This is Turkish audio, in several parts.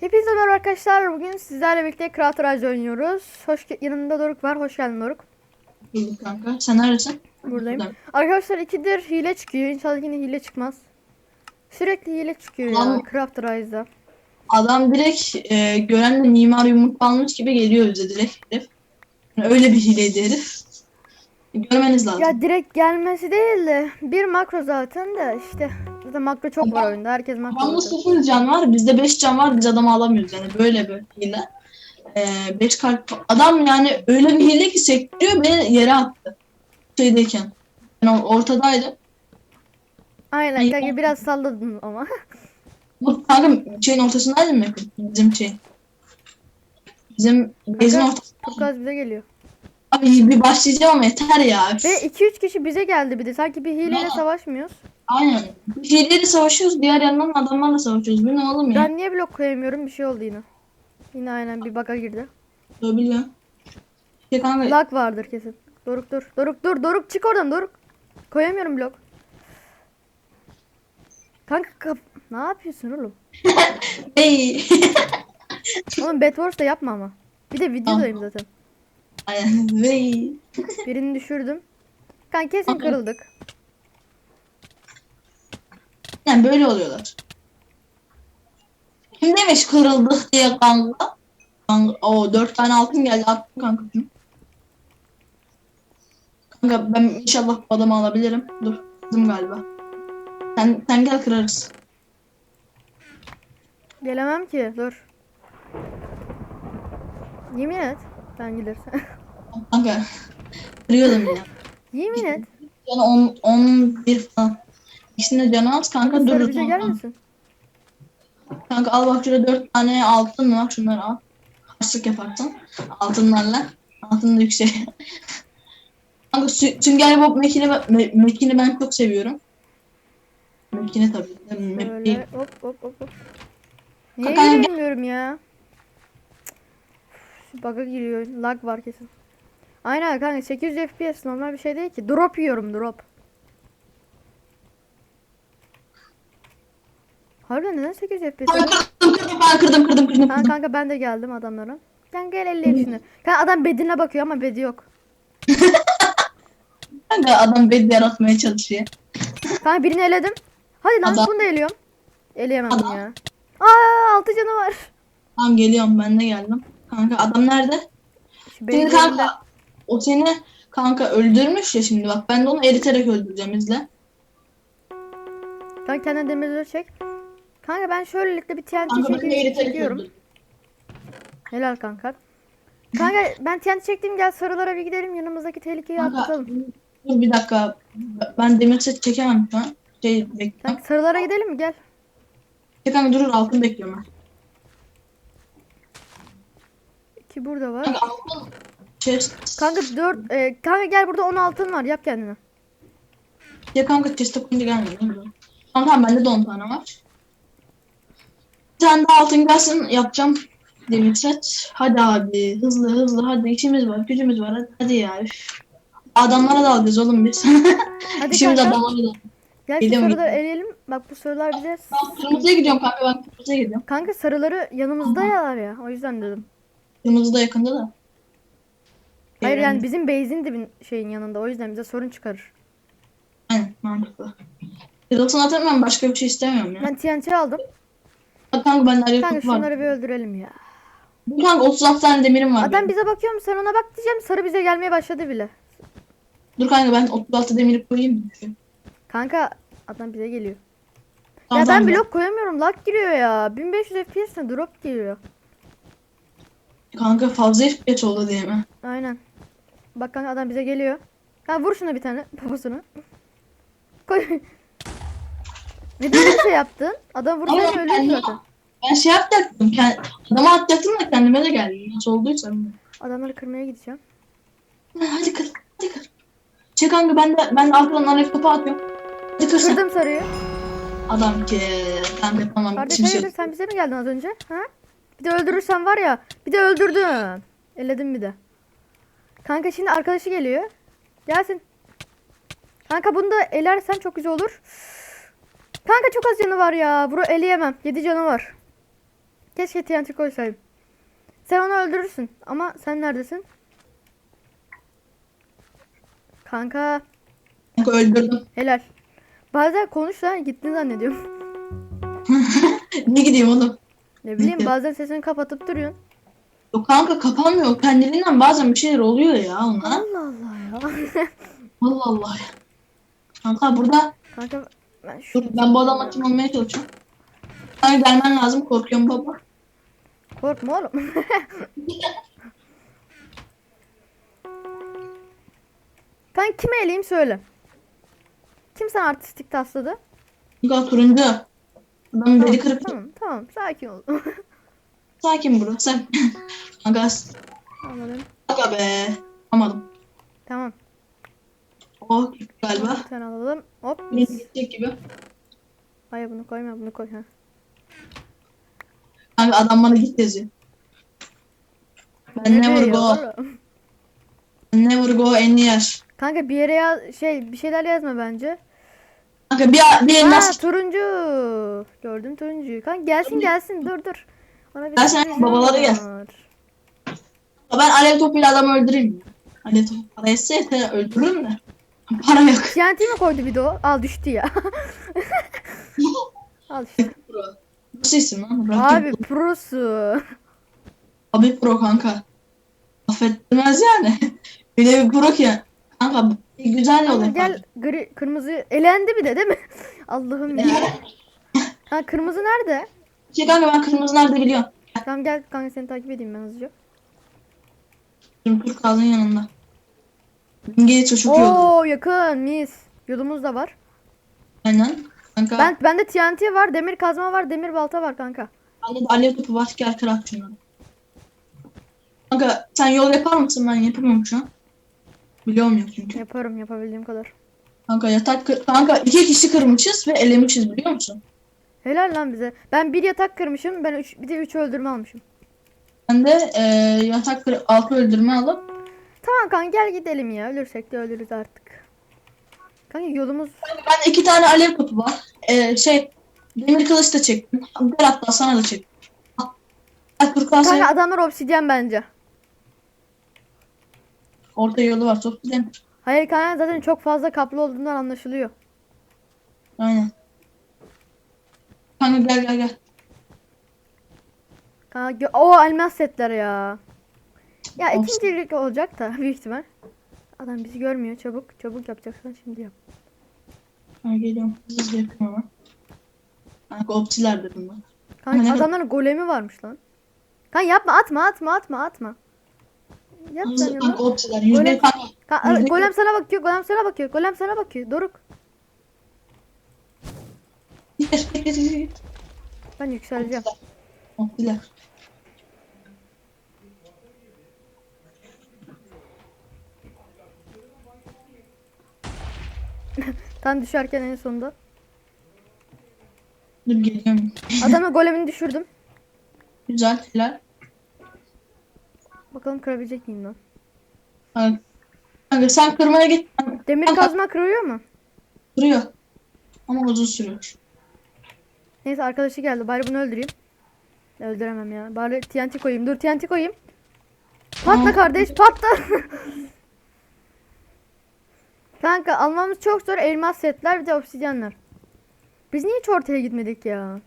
Hepinize merhaba arkadaşlar. Bugün sizlerle birlikte Craft Rise oynuyoruz. Hoş yanımda Doruk var. Hoş geldin Doruk. Bulduk kanka. Sen neredesin? Buradayım. Buradayım. Arkadaşlar ikidir hile çıkıyor. İnşallah yine hile çıkmaz. Sürekli hile çıkıyor ya Lan- Craft Rise'da. Adam direkt e, görenle mimar yumruk almış gibi geliyor bize direkt herif. Yani öyle bir hileydi herif. Görmeniz lazım. Ya direkt gelmesi değil de bir makro zaten de işte. Zaten makro çok var oyunda. Herkes makro. Adamda sıfır can var. Bizde 5 can var. Biz adamı alamıyoruz yani. Böyle bir hile. 5 kalp. Adam yani öyle bir hile ki sektiriyor beni yere attı. Şeydeyken. Or- ortadaydım. Aynen Ay- kanka biraz salladın ama. Bu kanka şeyin ortasındaydım yakın. Bizim şey. Bizim Kanka- ortasında. Çok az bize geliyor. Abi bir başlayacağım yeter ya. Ve 2-3 kişi bize geldi bir de. Sanki bir hileyle Ya. savaşmıyoruz. Aynen. Hileyle savaşıyoruz. Diğer yandan adamlarla savaşıyoruz. Bu ne oğlum ya? Ben niye blok koyamıyorum? Bir şey oldu yine. Yine aynen bir bug'a girdi. Ben biliyorum. Şey kanka Lag vardır kesin. Doruk dur. Doruk dur. Doruk çık oradan Doruk. Koyamıyorum blok. Kanka kap ne yapıyorsun oğlum? Hey. Oğlum Bad Wars da yapma ama. Bir de videodayım zaten. Aynen. Birini düşürdüm. Kanka kesin kırıldık. Yani böyle oluyorlar. Kim demiş kırıldık diye kanka? Kanka o dört tane altın geldi attım kanka. şunu. Kanka ben inşallah bu adamı alabilirim. Dur. Kızım galiba. Sen, sen gel kırarız. Gelemem ki. Dur. Yemin et. Ben gelirsen. Kanka. Kırıyordum ya. Yemin et. Yani 10 11 falan. İkisinde canı az kanka Sarı dururuz. bize ondan. gelmesin. Kanka al bak şurada 4 tane altın var. Şunları al. Harçlık yaparsın. Altınlarla. Altın da yüksek. kanka sü- sünger bob mekini, me- mekini ben çok seviyorum. Mekini tabii. Map değil. Böyle hop hop hop hop. Niye Kanka, gel- giremiyorum ya? Cık, Bug'a giriyor. Lag var kesin. Aynen kanka 800 FPS normal bir şey değil ki. Drop yiyorum drop. Harbiden neden 800 FPS? Kanka kırdım kırdım ben kırdım kırdım kırdım. Kırdım. kanka ben de geldim adamlara. Kanka gel elle şimdi. Kanka adam bedine bakıyor ama bedi yok. Kanka adam bed yaratmaya çalışıyor. Kanka birini eledim. Hadi lan Adam- bunu da eliyorum. Eleyemedim Adam- ya. Aa altı canı var. Tamam geliyorum ben de geldim. Kanka adam nerede? Şu Şimdi kanka o seni kanka öldürmüş ya şimdi bak ben de onu eriterek öldüreceğim izle. Kanka kendine demirleri çek. Kanka ben şöylelikle bir TNT Kanka çekeyim, çekiyorum. öldüreceğim. Helal kanka. Kanka ben TNT çektim gel sarılara bir gidelim yanımızdaki tehlikeyi Kanka atlatalım. dur bir dakika ben demir set çekemem şu an. Şey bekliyorum. Kanka sarılara gidelim mi gel. Çekemem durur altın bekliyorum ben. İki burada var. Kanka altın chest. Kanka dört e, kanka gel burada 10 altın var yap kendine. Ya kanka chest'e koyunca gelmiyor değil mi? Tamam tamam bende de 10 tane var. Bir tane daha altın gelsin yapacağım. Demir set. Hadi abi hızlı hızlı hadi işimiz var gücümüz var hadi, hadi ya. üf. Adamlara da alacağız oğlum biz. Hadi İşimiz kanka adamlara da. gel şu Gidiyorum, sarıları eleyelim. Bak bu sarılar bize Ben kırmızıya gidiyorum kanka ben kırmızıya gidiyorum. Kanka sarıları yanımızda yalar ya. O yüzden dedim. Kırmızı da yakında da. Hayır yani bizim base'in dibin şeyin yanında. O yüzden bize sorun çıkarır. Aynen mantıklı. Kırılsın atarım ben başka bir şey istemiyorum ya. Ben TNT aldım. Bak kanka bende araya Kanka kutu var. şunları bir öldürelim ya. Bu kanka 36 tane demirim var. Adam benim. bize bakıyor mu sen ona bak diyeceğim. Sarı bize gelmeye başladı bile. Dur kanka ben 36 demiri koyayım? Kanka adam bize geliyor. Tamam, ya ben tamam, blok koyamıyorum. Lag giriyor ya. 1500 FPS ne drop giriyor. Kanka fazla FPS oldu diye mi? Aynen. Bak kanka adam bize geliyor. Ha vur şuna bir tane babasını. Koy. Neden öyle şey yaptın? Adam Ama vursa ölüyor ben- zaten. Ben şey yapacaktım. Kend, adama atacaktım da kendime de geldi. Nasıl olduysa. Adamları kırmaya gideceğim. Ha, Hadi kır. Hadi kır. Çek kanka ben de ben de arkadan araya topu atıyorum. Hadi kır sen. Kırdım sarıyı. Adam ki ben de yapamam. Kardeş Şimdi şey- hayırdır sen bize mi geldin az önce? Ha? Bir de öldürürsen var ya. Bir de öldürdüm. Elledim bir de. Kanka şimdi arkadaşı geliyor. Gelsin. Kanka bunu da elersen çok güzel olur. Kanka çok az canı var ya. Bunu eleyemem. 7 canı var. Keşke TNT koysaydım. Sen onu öldürürsün. Ama sen neredesin? Kanka Kanka öldürdüm. helal. Bazen konuş lan gittin zannediyorum. ne gideyim oğlum? Ne bileyim bazen sesini kapatıp duruyorsun. Yok kanka kapanmıyor. Kendiliğinden bazen bir şeyler oluyor ya ona. Allah Allah ya. Allah Allah. Kanka burada Kanka ben şu dur ben bu adamla kim olmaya çalışıyorum. Sen gelmen lazım korkuyorum baba. korkma oğlum. Kanka kime eleyim söyle. Kim sana artistik tasladı? Kanka turuncu. Adam beli kırık. Tamam tamam sakin ol. Sakin bro sen. Kanka Anladım. kanka be. Almadım. Tamam. Oh galiba. Bir tane alalım. Hop. Yine gidecek gibi. Hayır bunu koyma bunu koy. Ha. Kanka adam bana git yazıyor. Ben never go. oğlum? Never go anywhere. Kanka bir yere yaz şey bir şeyler yazma bence. Kanka bir, bir Ha elmas. turuncu. Gördüm turuncuyu. Kanka gelsin gelsin dur dur. Ona bir Gelsin, sürpriz babaları gel. var. Ben alev topuyla adamı öldüreyim. Alev topu para etse yeter öldürürüm de. Para yok. TNT mi koydu bir de o? Al düştü ya. Al işte. Nasıl isim lan? Rakip Abi prosu. Abi pro kanka. Affetmez yani. Öyle bir pro ki. Kanka bir güzel yol yapar. gel gri kırmızı elendi bir de değil mi? Allah'ım ya. Ha kırmızı nerede? Şey kanka ben kırmızı nerede biliyorum. Tamam gel kanka seni takip edeyim ben hızlıca. Türk ağzının yanında. İyi oldu. Oo yakın mis. Yolumuz da var. Aynen. Kanka. Ben bende TNT var, demir kazma var, demir balta var kanka. Bende de alev topu var. Gel kırak şunları. Kanka sen yol yapar mısın? Ben yapamam şu an. Biliyorum yok çünkü. Yaparım yapabildiğim kadar. Kanka yatak kır... Kanka iki kişi kırmışız ve elemişiz biliyor musun? Helal lan bize. Ben bir yatak kırmışım. Ben üç, bir de üç öldürme almışım. Ben de e, yatak kır... altı öldürme alıp Tamam kanka gel gidelim ya. Ölürsek de ölürüz artık. Kanka yolumuz Ben iki tane alev topu var. Ee, şey demir kılıç da çektim. Gel hatta sana da çektim. Al. Gel Furkan sen Kanka adamlar obsidyen bence. Orta yolu var çok güzel. Hayır kanka zaten çok fazla kaplı olduğundan anlaşılıyor. Aynen. Kanka gel gel gel. Kanka o elmas setler ya. Ya Olsun. ikincilik olacak da büyük ihtimal. Adam bizi görmüyor. Çabuk çabuk yapacaksan şimdi yap. Ha, geliyorum. Hızlı yapıyorum ama. Kanka opsiler dedim ben. Kanka adamların golemi varmış lan. Kanka yapma atma atma atma atma. Yap sen Hızlı opsiler. Yüzde Golem- kanka. Yüzde- golem sana bakıyor, golem sana bakıyor, golem sana bakıyor. Doruk. Git git git git, git. Ben yükseleceğim. Opsiler. Tam düşerken en sonunda. Dur geliyorum. Adamın golemini düşürdüm. Güzel helal. Bakalım kırabilecek miyim lan? Kanka sen kırmaya git. Demir Kanka. kazma kırıyor mu? Kırıyor. Ama uzun sürüyor. Neyse arkadaşı geldi. Bari bunu öldüreyim. Öldüremem ya. Bari TNT koyayım. Dur TNT koyayım. Patla Aa. kardeş patla. Kanka almamız çok zor. Elmas setler bir de obsidyenler. Biz niye hiç ortaya gitmedik ya?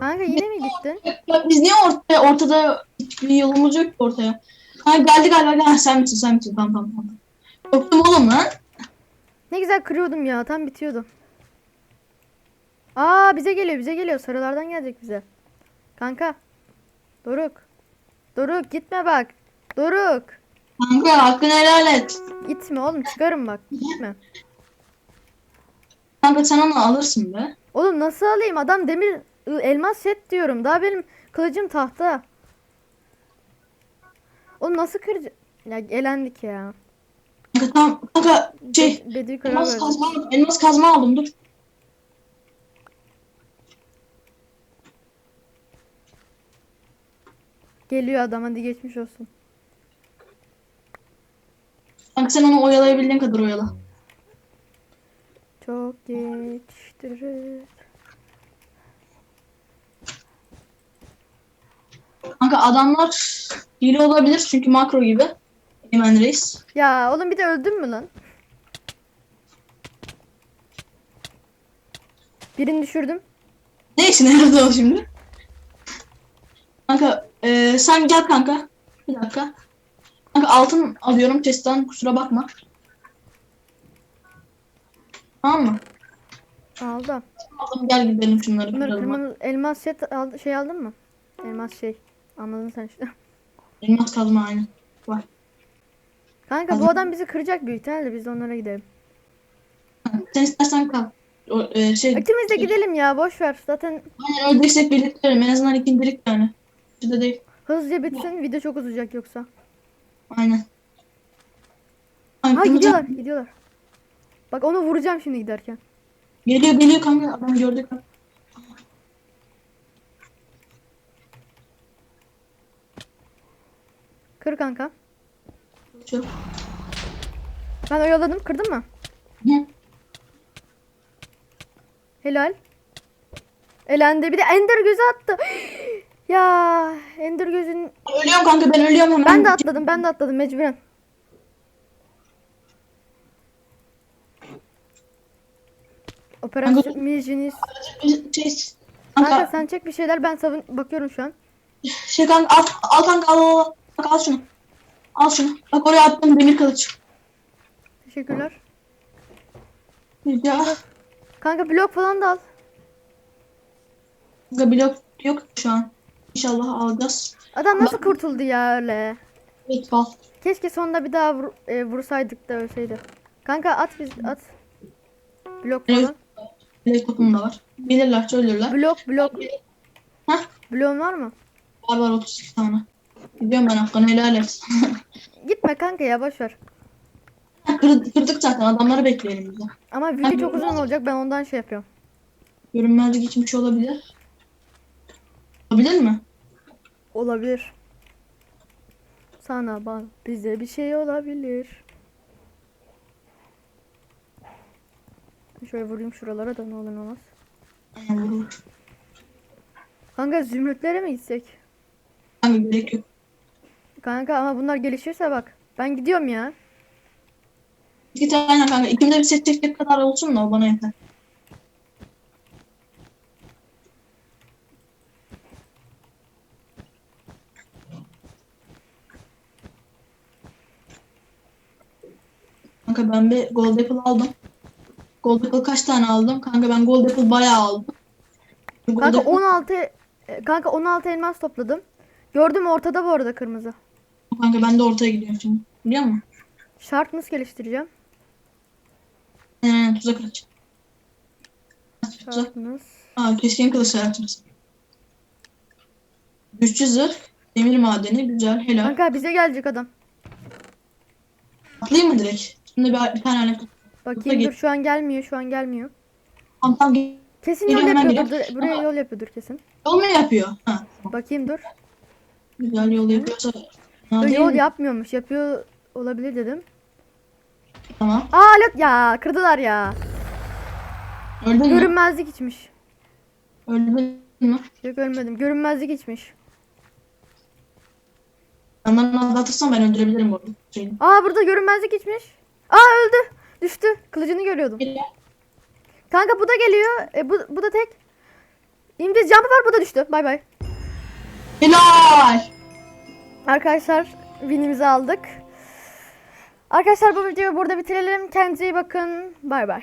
Kanka yine mi gittin? Biz niye ortaya, ortada hiçbir yolumuz yok ki ortaya? Ha geldi galiba gel sen misin sen misin tamam tamam tamam. Korktum oğlum lan. Ne güzel kırıyordum ya. Tam bitiyordu. Aa bize geliyor bize geliyor. Sarılardan gelecek bize. Kanka. Doruk. Doruk gitme bak. Doruk. Kanka hakkını helal et. Gitme oğlum çıkarım bak. Gitme. Kanka sen onu alırsın be. Oğlum nasıl alayım? Adam demir elmas set diyorum. Daha benim kılıcım tahta. Oğlum nasıl kıracağım? Ya elendik ya. Kanka kanka şey Be- elmas kazma. Elmas kazma aldım dur. Geliyor adam hadi geçmiş olsun. Kanka sen onu oyalayabildiğin kadar oyala. Çok geçtirir. Kanka adamlar hile olabilir çünkü makro gibi. Eymen Reis. Ya oğlum bir de öldün mü lan? Birini düşürdüm. Neyse nerede o şimdi? Kanka e, sen gel kanka. Bir dakika. Kanka altın alıyorum chest'ten kusura bakma. Tamam mı? Aldım. Aldım gel gidelim şunları Bunları elmas set al, şey aldın mı? Elmas şey. Anladın sen işte. Elmas kazma aynı. Var. Kanka bu adam bizi kıracak büyük ihtimalle biz de onlara gidelim. Sen istersen kal. O, e, şey, İkimiz de gidelim ya boş ver. Zaten aynen öldüysek birlikte ölelim. En azından ikincilik yani. Şurada değil. hızlıca bitsin video çok uzayacak yoksa. Aynen. Ha Kanka, gidiyorlar gidiyorlar. Bak onu vuracağım şimdi giderken. Geliyor geliyor kanka adam gördük. Kır kanka. Şu. Ben oyaladım kırdın mı? Hı. Helal. Elendi bir de ender gözü attı. ya ender gözün Ölüyorum kanka ben ölüyorum hemen. ben de atladım ben de atladım mecburen. Operasyon Mijinis. Şey, Kanka kanka, sen çek bir şeyler ben savun bakıyorum şu an. şey kanka al, al kanka al, al. Bak al şunu. Al şunu. Bak oraya attım demir kılıç. Teşekkürler. Ya. Kanka blok falan da al. Kanka blok yok şu an. İnşallah alacağız. Adam nasıl kurtuldu ya öyle? Evet al. Keşke sonunda bir daha vur- e, vursaydık da ölseydi. Kanka at biz at. Blok Evet. falan. Blok topum da var. Bilirler söylürler. Blok blok. Hah. Bloğun var mı? Var var 32 tane. Gidiyorum ben hakkını helal et. Gitme kanka ya boş ver. Kır, kırdık zaten adamları bekleyelim biz de. Ama video çok uzun olacak ben ondan şey yapıyorum. Görünmezlik geçmiş olabilir. Olabilir mi? Olabilir. Sana bana bize bir şey olabilir. Şöyle vurayım şuralara da ne olur ne olmaz. Aynen vurur. Kanka zümrütlere mi gitsek? Hangi gerek yok. Kanka ama bunlar gelişirse bak. Ben gidiyorum ya. İki tane kanka. İkimde bir set çekecek kadar olsun da o bana yeter. Kanka ben bir gold apple aldım. Gold apple kaç tane aldım? Kanka ben gold apple bayağı aldım. Gold Kanka apple- 16 e, kanka 16 elmas topladım. Gördüm ortada bu arada kırmızı. Kanka ben de ortaya gidiyorum şimdi. Biliyor musun? Şart nasıl geliştireceğim? Aynen tuzak aç. Tuzak. Aa keskin kılıç hayatımız. Güçlü zırh. Demir madeni. Güzel. Helal. Kanka bize gelecek adam. Atlayayım mı direkt? Şimdi bir, bir tane alet. Bakayım dur şu an gelmiyor şu an gelmiyor. Tam tam gel- Kesin yol yapıyordur. dur- Buraya yol yapıyordur kesin. Yol mu yapıyor? Ha. Bakayım dur. Güzel yol yapıyorsa. Ha, yol mi? yapmıyormuş. Yapıyor olabilir dedim. Tamam. Aa alet ya kırdılar ya. Öldün mü? Görünmezlik içmiş. Öldün mü? Yok ölmedim. Görünmezlik içmiş. Benden anlatırsan ben öldürebilirim bu arada. Şeyini. Aa burada görünmezlik içmiş. Aa öldü. Düştü. Kılıcını görüyordum. Kanka bu da geliyor. E, bu, bu da tek. İmdiz jump'ı var bu da düştü. Bay bay. Helal. Arkadaşlar winimizi aldık. Arkadaşlar bu videoyu burada bitirelim. Kendinize iyi bakın. Bay bay.